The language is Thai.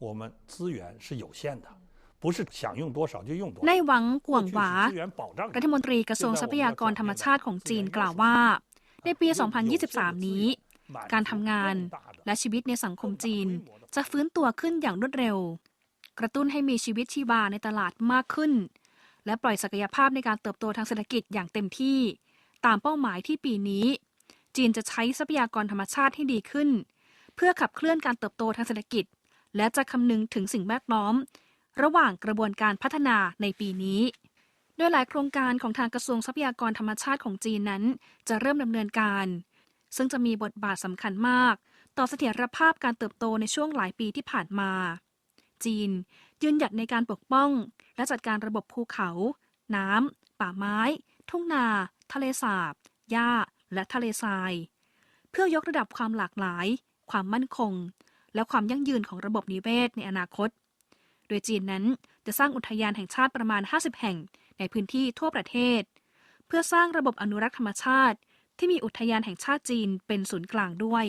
我们资源是有限的，不是想用多少就用多 ใน 少。 หวังกวง 过去 หวา 是资源保障 รัฐมนตรีกระทรวงทรัพยากรธรรมชาติของจีนกล่าวว่า ในปี 2023 นี้ การทำงานและชีวิตในสังคมจีน จะฟื้นตัวขึ้นอย่างรวดเร็ว กระตุ้นให้มีชีวิตชีวาในตลาดมากขึ้น และปล่อยศักยภาพในการเติบโตทางเศรษฐกิจอย่างเต็มที่ ตามเป้าหมายที่ปีนี้ จีนจะใช้ทรัพยากรธรรมชาติให้ดีขึ้น เพื่อขับเคลื่อนการเติบโตทางเศรษฐกิจ และจะคำนึงถึงสิ่งแวดล้อม ระหว่างกระบวนการพัฒนาในปีนี้ โดยหลายโครงการของทางกระทรวงทรัพยากรธรรมชาติของจีนนั้น จะเริ่มดำเนินการ ซึ่งจะมีบทบาทสำคัญมาก ต่อเสถียรภาพการเติบโตในช่วงหลายปีที่ผ่านมา จีน ยืนหยัดในการปกป้อง และจัดการระบบภูเขา น้ำป่าไม้ ทุ่งนา ทะเลสาบหญ้า และทะเลทราย เพื่อยกระดับความหลากหลาย ความมั่นคง และความยั่งยืนของระบบนิเวศในอนาคต โดยจีนนั้นจะสร้างอุทยานแห่งชาติประมาณ 50 แห่งในพื้นที่ทั่วประเทศ เพื่อสร้างระบบอนุรักษ์ธรรมชาติ ที่มีอุทยานแห่งชาติจีนเป็นศูนย์กลางด้วย